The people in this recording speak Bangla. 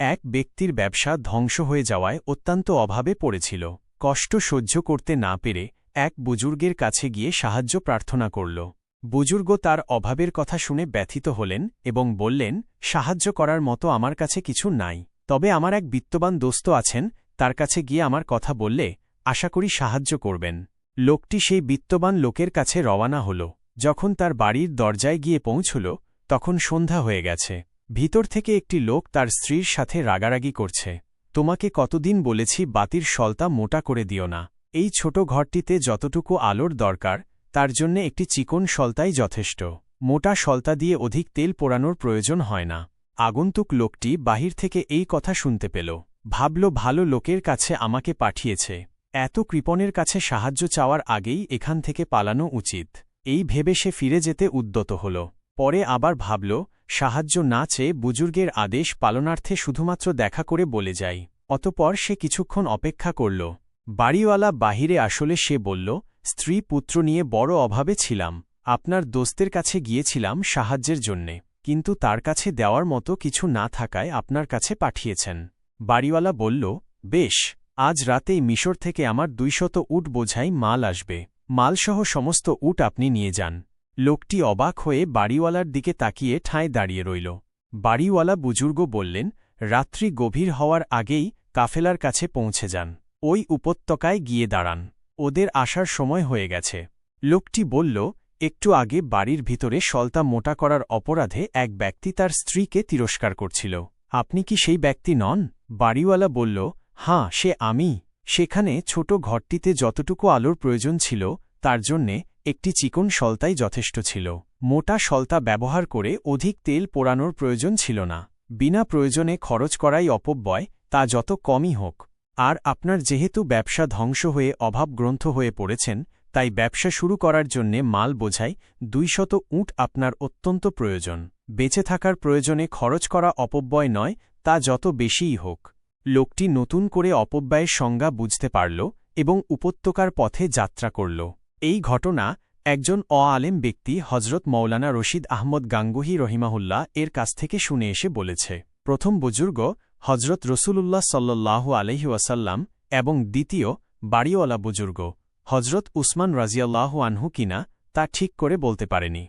এক ব্যক্তির ব্যবসা ধ্বংস হয়ে যাওয়ায় অত্যন্ত অভাবে পড়েছিল। কষ্ট সহ্য করতে না পেরে এক বুজুর্গের কাছে গিয়ে সাহায্য প্রার্থনা করল। বুজুর্গ তার অভাবের কথা শুনে ব্যথিত হলেন এবং বললেন, সাহায্য করার মতো আমার কাছে কিছু নাই। তবে আমার এক বিত্তবান দোস্ত আছেন, তার কাছে গিয়ে আমার কথা বললে আশা করি সাহায্য করবেন। লোকটি সেই বিত্তবান লোকের কাছে রওয়ানা হল। যখন তার বাড়ির দরজায় গিয়ে পৌঁছল, তখন সন্ধ্যা হয়ে গেছে। ভিতর থেকে একটি লোক তার স্ত্রীর সাথে রাগারাগি করছে। তোমাকে কতদিন বলেছি বাতির সলতা মোটা করে দিও না। এই ছোট ঘরটিতে যতটুকু আলোর দরকার, তার জন্য একটি চিকন সলতাই যথেষ্ট। মোটা সলতা দিয়ে অধিক তেল পোড়ানোর প্রয়োজন হয় না। আগন্তুক লোকটি বাহির থেকে এই কথা শুনতে পেল। ভাবল, ভালো লোকের কাছে আমাকে পাঠিয়েছে। এত কৃপণের কাছে সাহায্য চাওয়ার আগেই এখান থেকে পালানো উচিত। এই ভেবে সে ফিরে যেতে উদ্যত হল। পরে আবার ভাবল সাহায্য না চেয়ে বুজুর্গের আদেশ পালনার্থে শুধুমাত্র দেখা করে বলে যাই। অতপর সে কিছুক্ষণ অপেক্ষা করল। বাড়িওয়ালা বাহিরে আসলে সে বলল, স্ত্রী পুত্র নিয়ে বড় অভাবে ছিলাম। আপনার দোস্তের কাছে গিয়েছিলাম সাহায্যের জন্যে, কিন্তু তার কাছে দেওয়ার মতো কিছু না থাকায় আপনার কাছে পাঠিয়েছেন। বাড়িওয়ালা বলল, বেশ, আজ রাতেই মিশর থেকে আমার দুইশত উট বোঝাই মাল আসবে। মালসহ সমস্ত উট আপনি নিয়ে যান। লোকটি অবাক হয়ে বাড়িওয়ালার দিকে তাকিয়ে ঠাঁই দাঁড়িয়ে রইল। বাড়িওয়ালা বুজুর্গ বললেন, রাত্রি গভীর হওয়ার আগেই কাফেলার কাছে পৌঁছে যান। ওই উপত্যকায় গিয়ে দাঁড়ান। ওদের আসার সময় হয়ে গেছে। লোকটি বলল, একটু আগে বাড়ির ভিতরে সলতা মোটা করার অপরাধে এক ব্যক্তি তার স্ত্রীকে তিরস্কার করছিল। আপনি কি সেই ব্যক্তি নন? বাড়িওয়ালা বলল হাঁ সে আমি। সেখানে ছোট ঘরটিতে যতটুকু আলোর প্রয়োজন ছিল, তার জন্যে একটি চিকন সলতাই যথেষ্ট ছিল। মোটা সলতা ব্যবহার করে অধিক তেল পোড়ানোর প্রয়োজন ছিল না। বিনা প্রয়োজনে খরচ করাই অপব্যয়, তা যত কমই হোক। আর আপনার যেহেতু ব্যবসা ধ্বংস হয়ে অভাবগ্রন্থ হয়ে পড়েছেন, তাই ব্যবসা শুরু করার জন্যে মাল বোঝাই দুইশত উট আপনার অত্যন্ত প্রয়োজন। বেঁচে থাকার প্রয়োজনে খরচ করা অপব্যয় নয়, তা যত বেশিই হোক। লোকটি নতুন করে অপব্যয়ের সংজ্ঞা বুঝতে পারল এবং উপত্যকার পথে যাত্রা করল। এই ঘটনা একজন অ আলেম ব্যক্তি হজরত মৌলানা রশিদ আহমদ গাঙ্গুহি রহিমাহুল্লাহ এর কাছ থেকে শুনে এসে বলেছে। প্রথম বুজুর্গ হজরত রসুলুল্লাহ সাল্লাহ আলহি ওয়াসাল্লাম এবং দ্বিতীয় বাড়িওয়ালা বুজুর্গ হজরত উসমান রাজিয়াল্লাহু আনহু কিনা তা ঠিক করে বলতে পারেনি।